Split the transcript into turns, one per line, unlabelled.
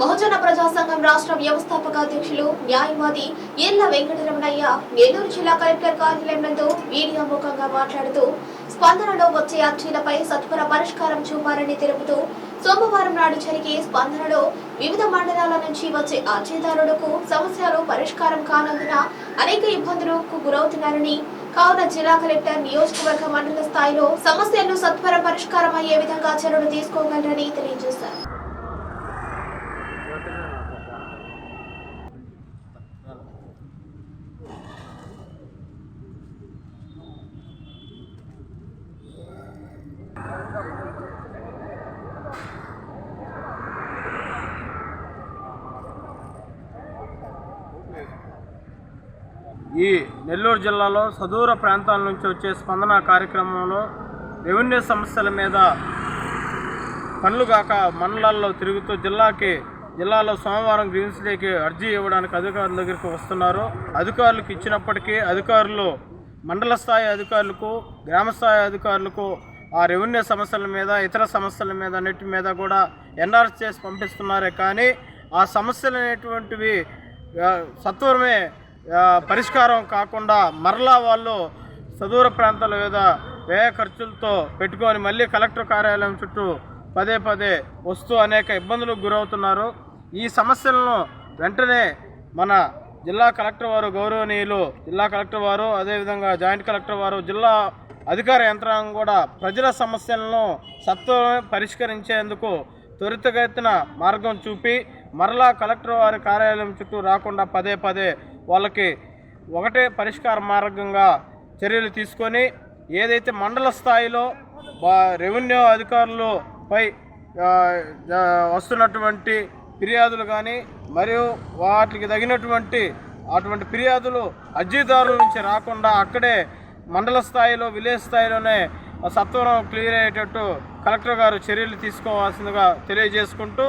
బహుజన ప్రజాసంఘం రాష్ట్ర వ్యవస్థాపక అధ్యక్షులు న్యాయవాది ఎల్ల వెంకటరమణయ్య నెల్లూరు జిల్లా కలెక్టర్ కార్యాలయం నందు మీడియా ముఖంగా మాట్లాడుతూ స్పందనలో వచ్చే అర్జీలపై సత్వర పరిష్కారం చూపాలని తెలుపుతూ సోమవారం నాడు జరిగే స్పందనలో వివిధ మండలాల నుంచి వచ్చే అర్జీదారులకు సమస్యలు పరిష్కారం కానందున అనేక ఇబ్బందులకు గురవుతున్నారని కావున జిల్లా కలెక్టర్ నియోజకవర్గ మండల స్థాయిలో సమస్యలు సత్వర పరిష్కారం అయ్యే విధంగా చర్యలు తీసుకోగలరని తెలియజేశారు.
ఈ నెల్లూరు జిల్లాలో సదూర ప్రాంతాల నుంచి వచ్చే స్పందన కార్యక్రమంలో రెవెన్యూ సమస్యల మీద పనులు కాక మండలాల్లో తిరుగుతూ జిల్లాకి జిల్లాలో సోమవారం గ్రీన్స్ డేకి అర్జీ ఇవ్వడానికి అధికారుల దగ్గరికి వస్తున్నారు. అధికారులకు ఇచ్చినప్పటికీ అధికారులు మండల స్థాయి అధికారులకు గ్రామ స్థాయి అధికారులకు ఆ రెవెన్యూ సమస్యల మీద ఇతర సమస్యల మీద అన్నిటి మీద కూడా ఎన్ఆర్ఎస్ చేసి పంపిస్తున్నారే. కానీ ఆ సమస్యలు అనేటువంటివి సత్వరమే పరిష్కారం కాకుండా మరలా వాళ్ళు సదూర ప్రాంతాల మీద వ్యయ ఖర్చులతో పెట్టుకొని మళ్ళీ కలెక్టర్ కార్యాలయం చుట్టూ పదే పదే వస్తూ అనేక ఇబ్బందులకు గురవుతున్నారు. ఈ సమస్యలను వెంటనే మన జిల్లా కలెక్టర్ వారు గౌరవనీయులు జిల్లా కలెక్టర్ వారు అదేవిధంగా జాయింట్ కలెక్టర్ వారు జిల్లా అధికార యంత్రాంగం కూడా ప్రజల సమస్యలను సత్వరమే పరిష్కరించేందుకు త్వరితగతిన మార్గం చూపి మరలా కలెక్టర్ వారి కార్యాలయం చుట్టూ రాకుండా పదే పదే వాళ్ళకి ఒకటే పరిష్కార మార్గంగా చర్యలు తీసుకొని ఏదైతే మండల స్థాయిలో రెవెన్యూ అధికారులపై వస్తున్నటువంటి ఫిర్యాదులు కానీ మరియు వాటికి తగినటువంటి అటువంటి ఫిర్యాదులు అర్జీదారుల నుంచి రాకుండా అక్కడే మండల స్థాయిలో విలేజ్ స్థాయిలోనే సత్వరం క్లియర్ అయ్యేటట్టు కలెక్టర్ గారు చర్యలు తీసుకోవాల్సిందిగా తెలియజేసుకుంటూ